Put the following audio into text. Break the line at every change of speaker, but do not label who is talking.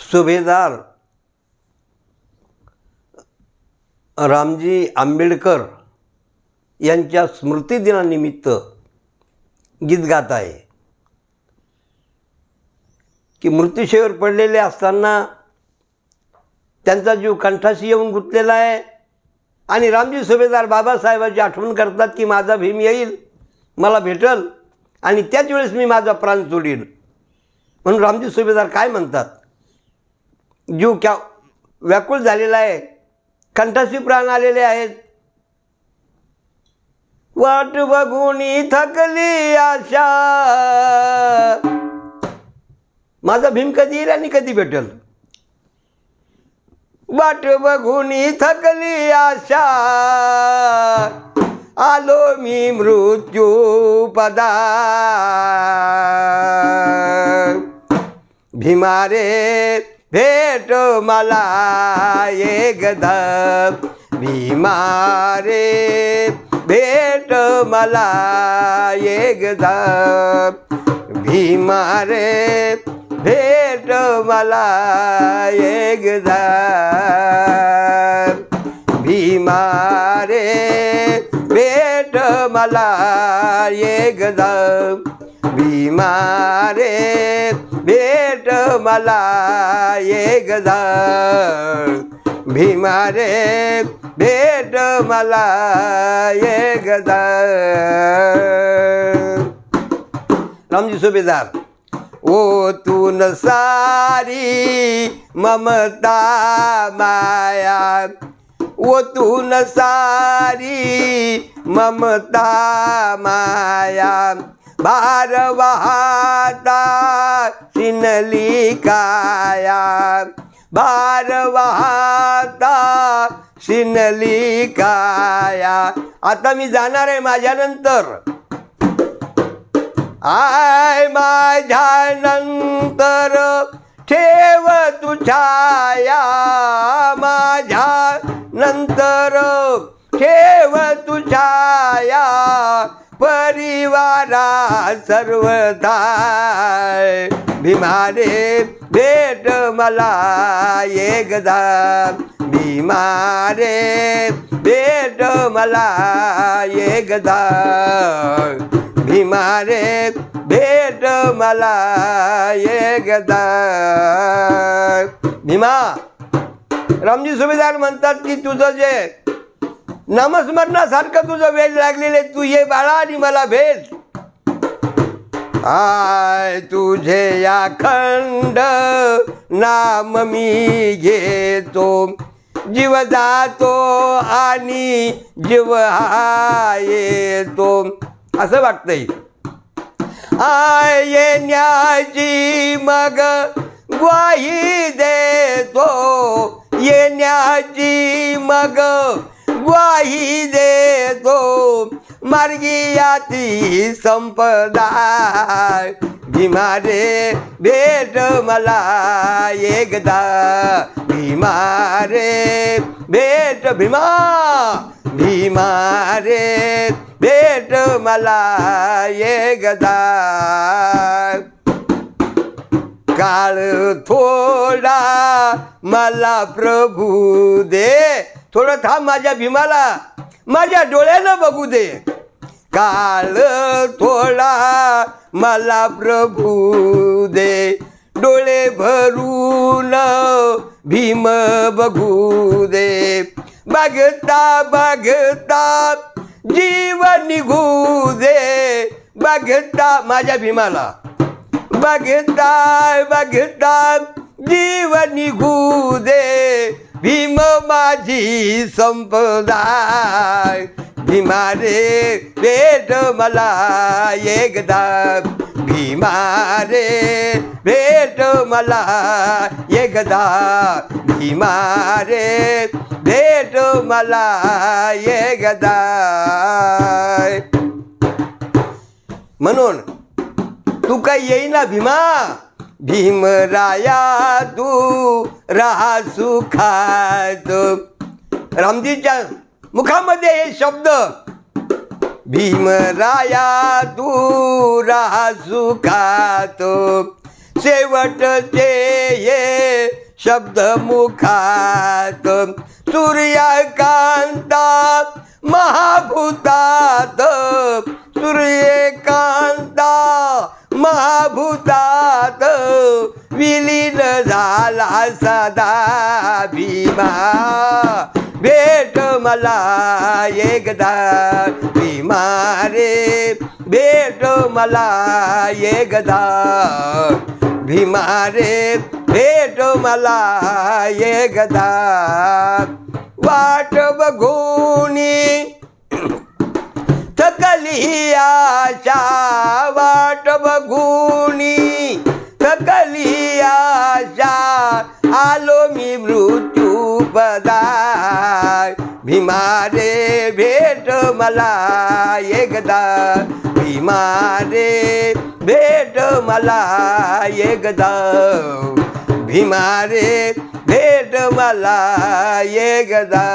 सुभेदार रामजी आंबेडकर यांच्या स्मृतिदिनानिमित्त गीत गात आहे. की मृत्यूशेवर पडलेले असताना त्यांचा जीव कंठाशी येऊन गुंतलेला आहे. आणि रामजी सुभेदार बाबासाहेबांची आठवण करतात की माझा भीम येईल मला भेटल आणि त्याच वेळेस मी माझा प्राण सोडील म्हणून रामजी सुभेदार काय म्हणतात? जीव क्या व्याकुळ झालेला आहे. कंठाशी प्राण आलेले आहेत. वाट बघूनी थकली आशा. माझा भीम कधी येईल आणि कधी भेटेल? वाट बघूनी थकली आशा. आलो मी मृत्यू पदा. भीमारे भेट मला एकदा. भीमारे भेट मला एकदा. भीमारे भेट मला एकदा. भीमारे भेट मला एकदा. भीमारे भेट मला एकदा भीमारे भेट मला एकदा रामजी सुभेदार ओ तू न सारी ममता माया. ओ तू न सारी ममता माया. भार वाहता शिनली काया. भार वाहता शिनली काया. आता मी जाणार आहे माझ्यानंतर आय माझ्या नंतर. ठेव तू माझ्या नंतर. ठेव तू परिवारा सर्वदा. भीमारे भेट मला एकदा. भीमारे भेट मला एकदा. भीमारे भेट मला एकदा. भीमा रामजी सुभेदार म्हणतात की तुझं जे नामस्मरणासारखं तुझं वेळ लागलेले तू ये बाळा आणि मला भेट. आय तुझे या खंड नाम मी घेतो. जीव जातो आणि जीव हा येतो असं वाटतंय. आय येण्याची मग ग्वाही देतो. येण्याची मग ग्वाही देतो मार्गी याती संपदा भीमारे भेट मला एकदा भीमारे भेट भीमा भीमारे भेट मला एकदा काळ थोडा मला प्रभू दे थोडं थांब माझ्या भीमाला. माझ्या डोळ्यानं बघू दे. काल थोडा मला प्रभू दे. डोळे भरून भीम बघू दे. बघता बघता जीव निघू दे. बघता माझ्या भीमाला. बघता बघता जीव निघू दे. भीम माझी संपदा भीमारे भेट मला एकदा. भीमारे भेट मला एकदा. भीमारे भेट मला एकदा. म्हणून तू काय येईना भीमा? भीमराया तू राहा सुखात रामजीच्या मुखामध्ये हे शब्द भीमराया तू राहा सुखात शेवटचे ये शब्द मुखात सूर्यकांता महाभूतात. सूर्यकांता सदा भीमा भेट मला एकदा भीमा रे. भेट मला एकदा भीमा रे. भेट मला एकदा वाट बघूनी थकली आशा वाट बघूनी थकली मृत्यू पदार भीमारे भेट मला एकदा. भीमारे भेट मला एकदा. भीमारे भेट मला एकदा.